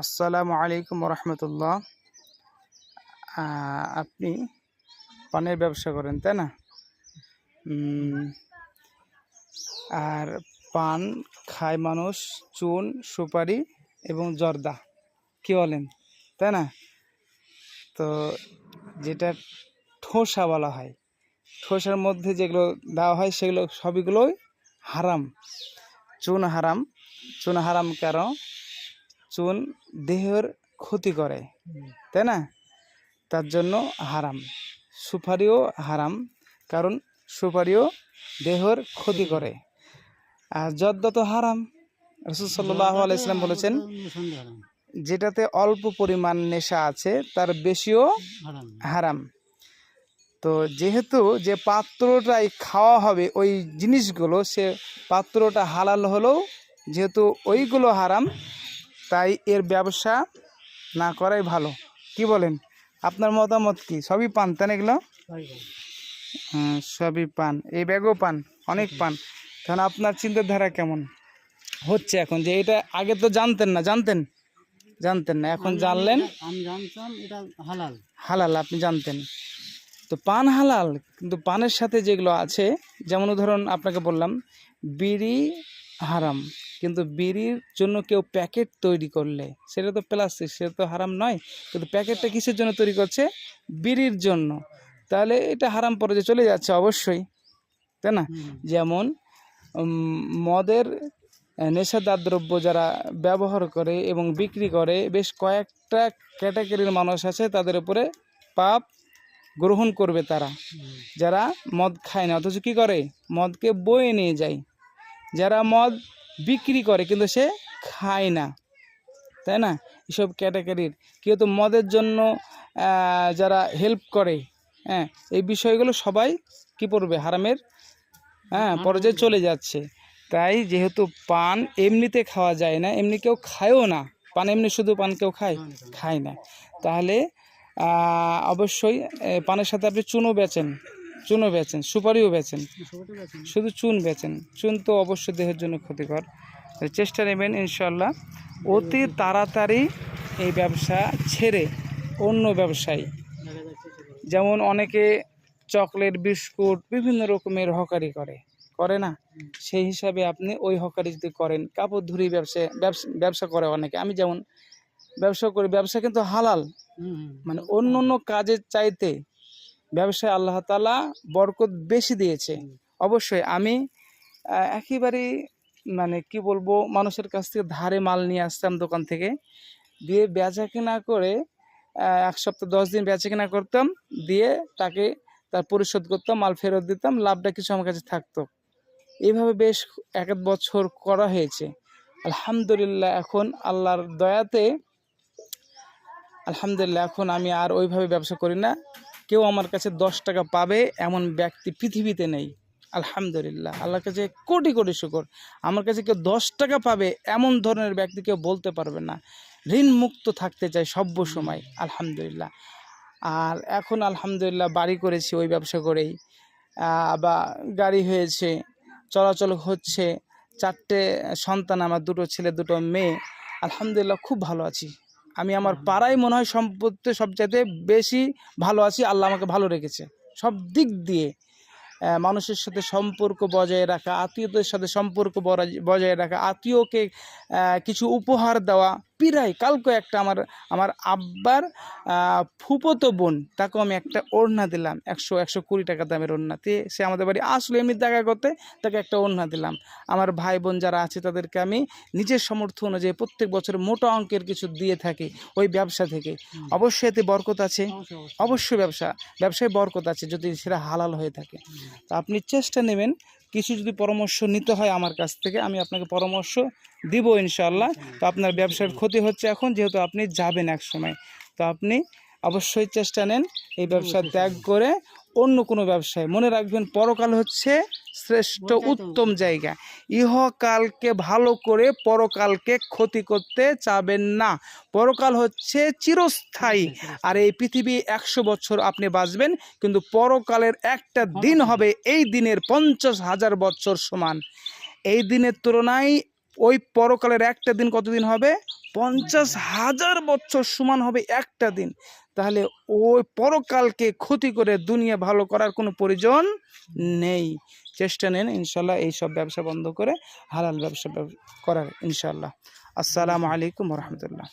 আসসালামু আলাইকুম রহমতুল্লাহ আপনি পানের ব্যবসা করেন, তাই না? আর পান খায় মানুষ চুন, সুপারি এবং জর্দা, কি বলেন? তাই না? তো যেটা ঠোসা বলা হয়, ঠোসার মধ্যে যেগুলো দেওয়া হয় সেগুলো সবগুলোই হারাম। চুন হারাম। চুন হারাম কারণ চুন দেহের ক্ষতি করে, তাই না? তার জন্য হারাম। সুপারিও হারাম, কারণ সুপারিও দেহের ক্ষতি করে। আর জর্দা তো হারাম। রসুল সাল্লাহ আলাইসলাম বলেছেন, যেটাতে অল্প পরিমাণ নেশা আছে, তার বেশিও হারাম। তো যেহেতু যে পাত্রটাই খাওয়া হবে, ওই জিনিসগুলো, সে পাত্রটা হালাল হলেও যেহেতু ওইগুলো হারাম তাই এর ব্যবসা না করাই ভালো। কি বলেন? আপনার মতামত কি? সবই পান তাই এগুলো? সবই পান। এই ব্যাগও পান অনেক পান। কারণ আপনার চিন্তাধারা কেমন? হচ্ছে এখন যে এটা আগে তো জানতেন না জানতেন? জানতেন না এখন জানলেন? আমি জানতাম এটা হালাল। হালাল আপনি জানতেন। তো পান হালাল কিন্তু পানের সাথে যেগুলো আছে যেমন উদাহরণ আপনাকে বললাম বিড়ি হারাম। কিন্তু বিড়ির জন্য কেউ প্যাকেট তৈরি করলে সেটা তো প্লাস্টিক সেটা তো হারাম নয় কিন্তু প্যাকেটটা কিসের জন্য তৈরি করছে? বিড়ির জন্য। তাহলে এটা হারাম পর্যায়ে চলে যাচ্ছে অবশ্যই তাই না? যেমন মদের নেশাদার দ্রব্য যারা ব্যবহার করে এবং বিক্রি করে বেশ কয়েকটা ক্যাটাগরির মানুষ আছে তাদের উপরে পাপ গ্রহণ করবে তারা। যারা মদ খায় না অথচ কী করে? মদকে বয়ে নিয়ে যায়। যারা মদ বিক্রি করে কিন্তু সে খায় না। তাই না? এসব ক্যাটাগরির। কেউ তো মদের জন্য যারা হেল্প করে হ্যাঁ এই বিষয়গুলো সবাই কি পড়বে হারামের হ্যাঁ পর্যায়ে চলে যাচ্ছে। তাই যেহেতু পান এমনিতে খাওয়া যায় না এমনি কেউ খায়ও না। পান এমনি শুধু পান কেউ খায় খায় না। তাহলে অবশ্যই পানের সাথে আপনি চুনও বেচেন। চুনও বেচেন সুপারিও বেচেন। শুধু চুন বেচেন চুন তো অবশ্যই দেহের জন্য ক্ষতিকর। চেষ্টা নেবেন ইনশাল্লাহ অতি তাড়াতাড়ি এই ব্যবসা ছেড়ে অন্য ব্যবসায়। যেমন অনেকে চকলেট বিস্কুট বিভিন্ন রকমের হকারি করে। করে না? সেই হিসাবে আপনি ওই হকারি যদি করেন কাপড় ধুরি ব্যবসা ব্যবসা ব্যবসা করে অনেকে। আমি যেমন ব্যবসা করি ব্যবসা কিন্তু হালাল। মানে অন্য অন্য কাজের চাইতে ব্যবসায় আল্লাহ তালা বরকত বেশি দিয়েছে। অবশ্যই আমি একেবারেই মানে কি বলব মানুষের কাছ থেকে ধারে মাল নিয়ে আসতাম দোকান থেকে। দিয়ে বেচা কেনা করে এক সপ্তাহ দশ দিন বেচা কেনা করতাম দিয়ে তাকে তার পরিশোধ করতাম মাল ফেরত দিতাম লাভটা কিছু আমার কাছে থাকতো। এইভাবে বেশ এক এক বছর করা হয়েছে। আলহামদুলিল্লাহ এখন আল্লাহর দয়াতে আলহামদুলিল্লাহ এখন আমি আর ওইভাবে ব্যবসা করি না। কেউ আমার কাছে দশ টাকা পাবে এমন ব্যক্তি পৃথিবীতে নেই। আলহামদুলিল্লাহ। আল্লাহর কাছে কোটি কোটি শুকর। আমার কাছে কেউ দশ টাকা পাবে এমন ধরনের ব্যক্তি কেউ বলতে পারবে না। ঋণ মুক্ত থাকতে চাই সব্য সময়। আলহামদুলিল্লাহ। আর এখন আলহামদুলিল্লাহ বাড়ি করেছি, ওই ব্যবসা করেই। বা গাড়ি হয়েছে, চলাচল হচ্ছে। চারটে সন্তান, আমার দুটো ছেলে, দুটো মেয়ে। আলহামদুলিল্লাহ খুব ভালো আছি। আমি আমার পাড়ায় মনে হয় সম্পত্তি সবচাইতে বেশি ভালো আছি আল্লাহ আমাকে ভালো রেখেছে। সব দিক দিয়ে মানুষের সাথে সম্পর্ক বজায় রাখা আত্মীয়দের সাথে সম্পর্ক বজায় রাখা আত্মীয়কে কিছু উপহার দেওয়া পিরাই কালকে একটা আমার আমার আব্বার ফুফতো বোন তাকেও আমি একটা ওড়না দিলাম একশো একশো কুড়ি টাকা দামের ওড়না। তে সে আমাদের বাড়ি আসলে এমনি দেখা করতে তাকে একটা ওড়না দিলাম। আমার ভাই বোন যারা আছে তাদেরকে আমি নিজের সামর্থ্য অনুযায়ী প্রত্যেক বছর মোটা অঙ্কের কিছু দিয়ে থাকি ওই ব্যবসা থেকে। অবশ্যই এতে বরকত আছে। অবশ্যই ব্যবসা ব্যবসায় বরকত আছে যদি সেটা হালাল হয়ে থাকে। তো আপনি চেষ্টা নেবেন কিছু যদি পরামর্শ নিতে হয় আমার কাছ থেকে, আমি আপনাকে পরামর্শ দিব ইনশাল্লাহ তো আপনার ব্যবসার ক্ষতি হচ্ছে এখন, যেহেতু আপনি যাবেন এক সময় তো আপনি অবশ্যই চেষ্টা নেন এই ব্যবসা ত্যাগ করে অন্য কোনো ব্যবসায়। মনে রাখবেন পরকাল হচ্ছে শ্রেষ্ঠ উত্তম জায়গা। ইহকালকে ভালো করে পরকালকে ক্ষতি করতে চাবেন না। পরকাল হচ্ছে চিরস্থায়ী। আর এই পৃথিবী একশো বছর আপনি বাঁচবেন কিন্তু পরকালের একটা দিন হবে এই দিনের পঞ্চাশ হাজার বছর সমান। এই দিনের তুলনায় ওই পরকালের একটা দিন কতদিন হবে? পঞ্চাশ হাজার বছর সমান হবে একটা দিন। তাহলে ওই পরকালকে ক্ষতি করে দুনিয়া ভালো করার কোনো প্রয়োজন নেই। চেষ্টা নেন, ইনশাল্লাহ এইসব ব্যবসা বন্ধ করে হালাল ব্যবসা করার, ইনশাল্লাহ। আসসালামু আলাইকুম রহমতুল্লাহ।